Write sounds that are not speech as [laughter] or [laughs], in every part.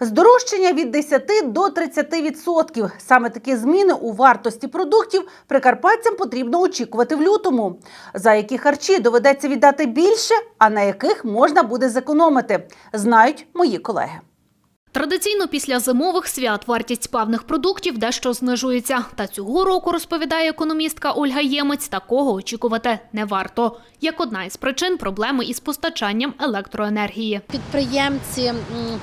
Здорожчання від 10 до 30%. Саме такі зміни у вартості продуктів прикарпатцям потрібно очікувати в лютому. За які харчі доведеться віддати більше, а на яких можна буде зекономити, знають мої колеги. Традиційно після зимових свят вартість певних продуктів дещо знижується. Та цього року, розповідає економістка Ольга Ємець, такого очікувати не варто. Як одна із причин проблеми із постачанням електроенергії. Підприємці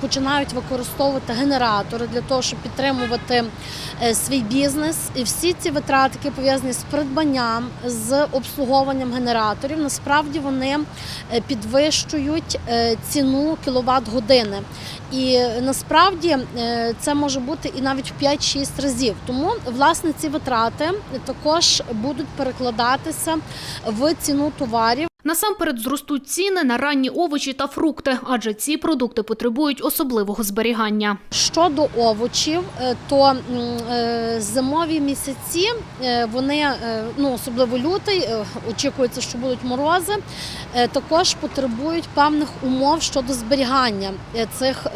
починають використовувати генератори для того, щоб підтримувати е, свій бізнес. І всі ці витрати, пов'язані з придбанням, з обслуговуванням генераторів, насправді вони е, підвищують е, ціну кіловат години. І насправді е, це може бути і навіть в 5-6 разів. Тому власне ці витрати також будуть перекладатися в ціну товарів. Насамперед зростуть ціни на ранні овочі та фрукти, адже ці продукти потребують особливого зберігання. Щодо овочів, е, то е, зимові місяці е, вони, ну особливо лютий, очікується, що будуть морози, також потребують певних умов щодо зберігання цих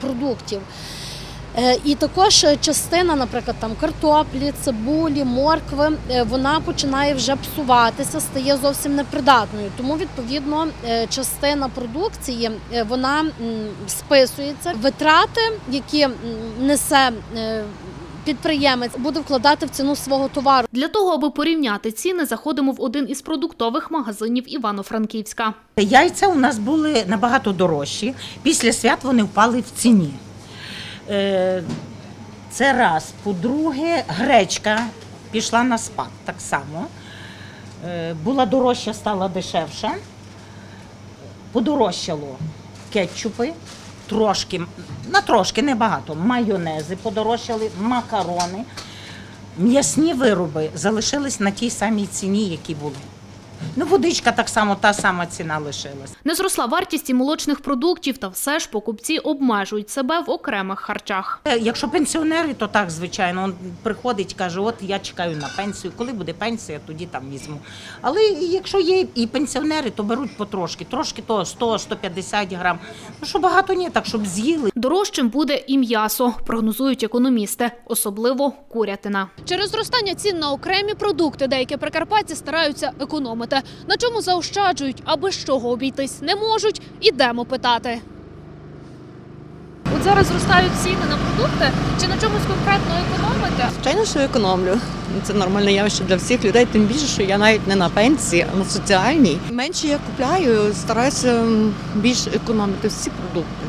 продуктів. Е, І також е, частина, наприклад, там картоплі, цибулі, моркви, е, вона починає вже псуватися, стає зовсім непридатною. Тому відповідно частина продукції вона списується. Витрати, які несе підприємець, буде вкладати в ціну свого товару. Для того, аби порівняти ціни, заходимо в один із продуктових магазинів Івано-Франківська. Яйця у нас були набагато дорожчі. Після свят вони впали в ціні. Е, Це раз. По-друге, гречка пішла на спад так само. Е, Була дорожча, стала дешевша. Подорожчало кетчупи, трошки, на трошки, небагато. Майонези подорожчали, макарони. М'ясні вироби залишились на тій самій ціні, які були. Ну, водичка так само, та сама ціна лишилась. Не зросла вартість і молочних продуктів, та все ж покупці обмежують себе в окремих харчах. Е, Якщо пенсіонери, то так, звичайно, он приходить, каже, от я чекаю на пенсію. Коли буде пенсія, тоді там візьму. Але якщо є і пенсіонери, то беруть потрошки. Трошки то 100-150 грам. Ну що багато ні, так щоб з'їли. Дорожчим буде і м'ясо, прогнозують економісти, особливо курятина. Через зростання цін на окремі продукти деякі прикарпатці стараються економити. На чому заощаджують, а без чого обійтись не можуть, ідемо питати. От зараз зростають ціни на продукти. Чи на чомусь конкретно економите? Звичайно, що економлю. Це нормальне явище для всіх людей, тим більше, що я навіть не на пенсії, а на соціальній. Менше я купляю, стараюся більш економити всі продукти.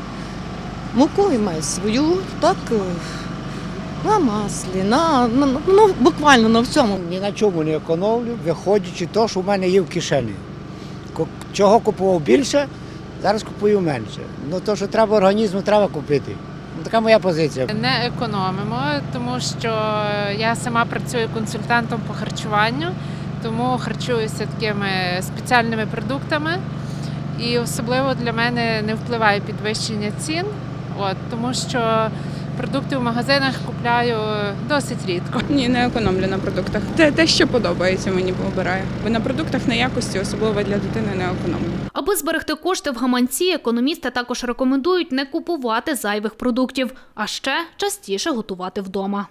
Муку я маю свою, так е, на маслі, на, на ну, буквально на всьому. Ні на чому не економлю, виходячи то, що в мене є в кишені. Чого купував більше, зараз купую менше. Ну то, що треба організму, треба купити. Ну, така моя позиція. Не економимо, тому що я сама працюю консультантом по харчуванню, тому харчуюся такими спеціальними продуктами. І особливо для мене не впливає підвищення цін, от, тому що продукти в магазинах купляю досить рідко. [laughs] Ні, не економлю на продуктах. Те, те, що подобається, мені обираю. Бо на продуктах на якості, особливо для дитини, не економлю. Аби зберегти кошти в гаманці, економісти також рекомендують не купувати зайвих продуктів, а ще частіше готувати вдома.